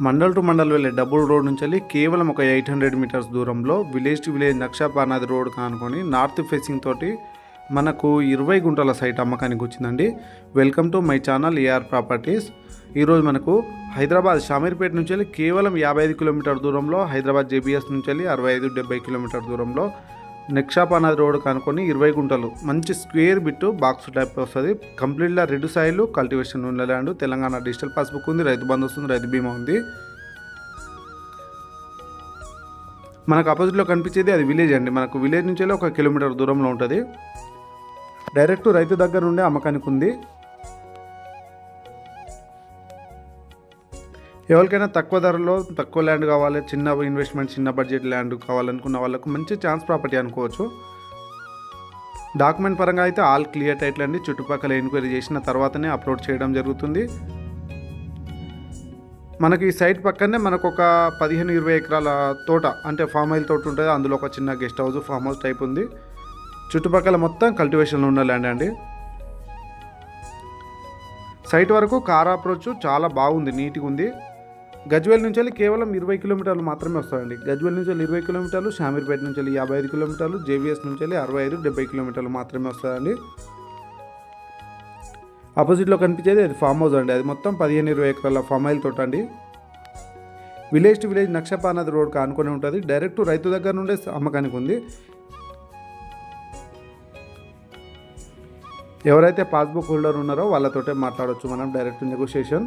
Mandal to mandal వెళ్ళే double road నుంచి వెళ్ళి కేవలం ఒక ఎయిట్ హండ్రెడ్ మీటర్స్ దూరంలో విలేజ్ టు విలేజ్ నక్షపానాది రోడ్ కానుకొని నార్త్ ఫేసింగ్ తోటి మనకు ఇరవై గుంటల సైట్ అమ్మకానికి వచ్చిందండి. Welcome to my channel AR properties. ఈరోజు మనకు హైదరాబాద్ షామీర్పేట నుంచి వెళ్ళి కేవలం యాభై ఐదు కిలోమీటర్ దూరంలో హైదరాబాద్ జేబీఎస్ నుంచి వెళ్ళి అరవై ఐదు డెబ్బై కిలోమీటర్ దూరంలో నెక్షాపానాది రోడ్ కనుకొని ఇరవై గుంటలు. మంచి స్క్వేర్ బిట్టు బాక్స్ టైప్ వస్తుంది. కంప్లీట్గా రెడ్ సైడ్లు కల్టివేషన్ ఉన్న ల్యాండ్ తెలంగాణ డిజిటల్ పాస్బుక్ ఉంది రైతు బంధు వస్తుంది రైతు బీమా ఉంది. మనకు ఆపోజిట్లో కనిపించేది అది విలేజ్ అండి. మనకు విలేజ్ నుంచి ఒక కిలోమీటర్ దూరంలో ఉంటుంది. డైరెక్ట్ రైతు దగ్గర నుండి అమ్మకానికి ఉంది. ఎవరికైనా తక్కువ ధరలో తక్కువ ల్యాండ్ కావాలి చిన్న ఇన్వెస్ట్మెంట్ చిన్న బడ్జెట్ ల్యాండ్ కావాలనుకున్న వాళ్ళకు మంచి ఛాన్స్ ప్రాపర్టీ అనుకోవచ్చు. డాక్యుమెంట్ పరంగా అయితే ఆల్ క్లియర్ టైటిల్ అండి. చుట్టుపక్కల ఎంక్వైరీ చేసిన తర్వాతనే అప్లోడ్ చేయడం జరుగుతుంది. మనకి ఈ సైట్ పక్కనే మనకు ఒక పదిహేను ఇరవై ఎకరాల తోట అంటే ఫామ్ ఆయిల్ తోట ఉంటుంది. అందులో ఒక చిన్న guest house farm house type ఉంది. చుట్టుపక్కల మొత్తం కల్టివేషన్లో ఉన్న ల్యాండ్ అండి. సైట్ వరకు కార్ అప్రోచ్ చాలా బాగుంది నీట్గా ఉంది. గజ్వేల్ నుంచి వెళ్ళి కేవలం ఇరవై కిలోమీటర్లు మాత్రమే వస్తాయండి. గజ్వేల్ నుంచి వెళ్ళి ఇరవై కిలోమీటర్లు షామీర్పేట నుంచి వెళ్ళి యాభై ఐదు కిలోమీటర్లు జేబీఎస్ నుంచి వెళ్ళి అరవై ఐదు డెబ్బై కిలోమీటర్లు మాత్రమే వస్తాయండి. ఆపోజిట్లో కనిపించేది అది ఫామ్ హౌస్ అండి. అది మొత్తం పదిహేను ఇరవై ఎకరాల ఫామ్ ఆయిల్ తోట అండి. విలేజ్ టు విలేజ్ నక్షపానది రోడ్ ఆనుకొని ఉంటుంది. డైరెక్ట్ రైతు దగ్గర నుండే అమ్మకానికి ఉంది. ఎవరైతే పాస్బుక్ హోల్డర్ ఉన్నారో వాళ్ళతోటే మాట్లాడవచ్చు మనం డైరెక్ట్ నెగోషియేషన్.